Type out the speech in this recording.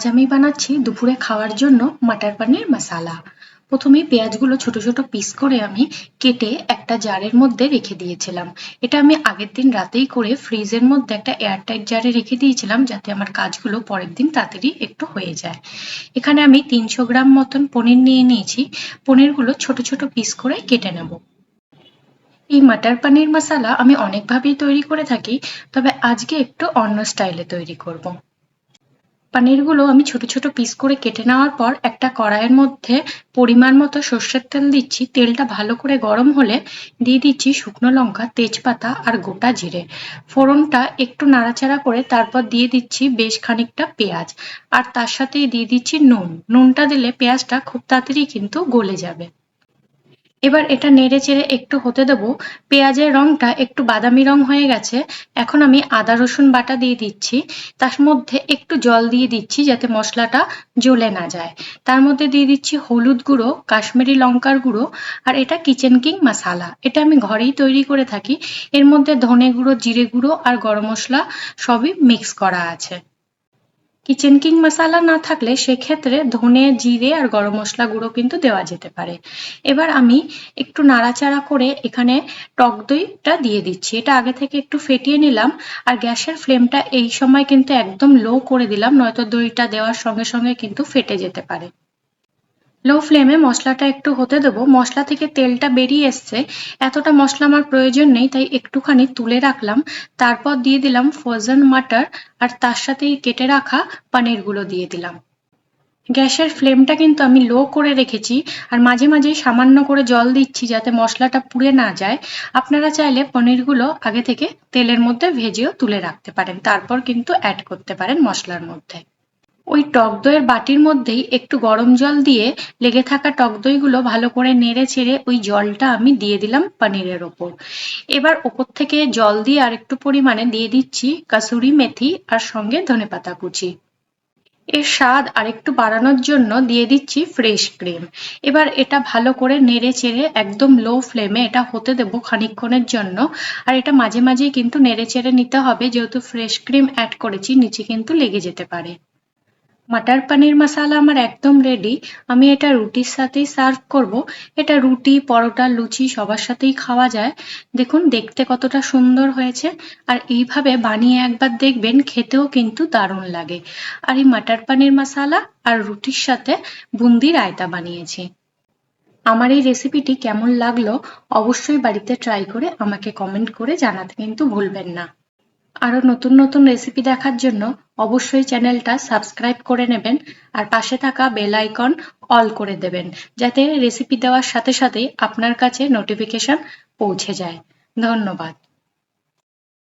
আজ আমি বানাচ্ছি দুপুরে খাওয়ার জন্য মাটার পানির মশালা। প্রথমে পেঁয়াজগুলো ছোট ছোট পিস করে আমি কেটে একটা জারের মধ্যে রেখে দিয়েছিলাম। এটা আমি আগের দিন রাতেই করে ফ্রিজের মধ্যে একটা এয়ারটাইট জারে রেখে দিয়েছিলাম যাতে আমার কাজগুলো পরের দিন তাড়াতাড়ি একটু হয়ে যায়। এখানে আমি তিনশো গ্রাম মতন পনির নিয়ে নিয়েছি। পনিরগুলো ছোট ছোট পিস করে কেটে নেব। এই মাটার পানির মশালা আমি অনেকভাবেই তৈরি করে থাকি, তবে আজকে একটু অন্য স্টাইলে তৈরি করব। পানিরগুলো আমি ছোট ছোট পিস করে কেটে নেওয়ার পর একটা কড়াইয়ের মধ্যে পরিমাণ মতো সর্ষের তেল দিচ্ছি। তেলটা ভালো করে গরম হলে দিয়ে দিচ্ছি শুকনো লঙ্কা, তেজপাতা আর গোটা জিরে। ফোড়নটা একটু নাড়াচাড়া করে তারপর দিয়ে দিচ্ছি বেশ খানিকটা পেঁয়াজ। আর তার সাথেই দিয়ে দিচ্ছি নুন। নুনটা দিলে পেঁয়াজটা খুব তাড়াতাড়ি কিন্তু গলে যাবে। এবার এটা নেড়ে চেড়ে একটু হতে দেবো। পেঁয়াজের রংটা একটু বাদামি রং হয়ে গেছে। এখন আমি আদা, রসুন বাটা দিয়ে দিচ্ছি। তার মধ্যে একটু জল দিয়ে দিচ্ছি যাতে মশলাটা জ্বলে না যায়। তার মধ্যে দিয়ে দিচ্ছি হলুদ গুঁড়ো, কাশ্মীরি লঙ্কার গুঁড়ো আর এটা কিচেন কিং মশালা। এটা আমি ঘরেই তৈরি করে থাকি। এর মধ্যে ধনে গুঁড়ো, জিরে গুঁড়ো আর গরম মশলা সবই মিক্স করা আছে। কিচেন কিং মশালা না থাকলে সেক্ষেত্রে ধনে, জিরে আর গরম মশলা গুঁড়ো কিন্তু দেওয়া যেতে পারে। এবার আমি একটু নাড়াচাড়া করে এখানে টক দইটা দিয়ে দিচ্ছি। এটা আগে থেকে একটু ফেটিয়ে নিলাম আর গ্যাসের ফ্লেমটা এই সময় কিন্তু একদম লো করে দিলাম, নয়তো দইটা দেওয়ার সঙ্গে সঙ্গে কিন্তু ফেটে যেতে পারে। লো ফ্লেমে মশলাটা একটু হতে দেবো। মশলা থেকে তেলটা বেরিয়ে এসছে। এতটা মশলা আমার প্রয়োজন নেই, তাই একটুখানি তুলে রাখলাম। তারপর দিয়ে দিলাম ফ্রোজেন মাটার আর তার সাথেই কেটে রাখা পানিরগুলো দিয়ে দিলাম। গ্যাসের ফ্লেমটা কিন্তু আমি লো করে রেখেছি আর মাঝে মাঝে সামান্য করে জল দিচ্ছি যাতে মশলাটা পুড়ে না যায়। আপনারা চাইলে পনিরগুলো আগে থেকে তেলের মধ্যে ভেজেও তুলে রাখতে পারেন। তারপর কিন্তু অ্যাড করতে পারেন মশলার মধ্যে। ওই টক দইয়ের বাটির মধ্যেই একটু গরম জল দিয়ে লেগে থাকা টক দইগুলো ভালো করে নেড়ে ছেড়ে ওই জলটা আমি দিয়ে দিলাম পনিরের ওপর। এবার ওপর থেকে জল দিয়ে আর একটু পরিমাণে দিয়ে দিচ্ছি কাসুরি মেথি আর সঙ্গে ধনেপাতা কুচি। এর স্বাদ আরেকটু বাড়ানোর জন্য দিয়ে দিচ্ছি ফ্রেশ ক্রিম। এবার এটা ভালো করে নেড়ে চেড়ে একদম লো ফ্লেমে এটা হতে দেবো খানিকক্ষণের জন্য। আর এটা মাঝে মাঝেই কিন্তু নেড়ে চেড়ে নিতে হবে, যেহেতু ফ্রেশ ক্রিম অ্যাড করেছি, নিচে কিন্তু লেগে যেতে পারে। মাটার পানির মশালা আমার একদম রেডি আমি এটা রুটির সাথেই সার্ভ করব। এটা রুটি, পরোটা, লুচি সবার সাথেই খাওয়া যায়। দেখুন, দেখতে কতটা সুন্দর হয়েছে। আর এইভাবে বানিয়ে একবার দেখবেন, খেতেও কিন্তু দারুণ লাগে। আর এই মাটার পানির মশালা আর রুটির সাথে বুন্দি রায়তা বানিয়েছি। আমার এই রেসিপিটি কেমন লাগল, অবশ্যই বাড়িতে ট্রাই করে আমাকে কমেন্ট করে জানাতে কিন্তু ভুলবেন না। আরও নতুন নতুন রেসিপি দেখার জন্য অবশ্যই চ্যানেলটা সাবস্ক্রাইব করে নেবেন আর পাশে থাকা বেল আইকন অল করে দেবেন, যাতে রেসিপি দেওয়ার সাথে সাথেই আপনার কাছে নোটিফিকেশন পৌঁছে যায়। ধন্যবাদ।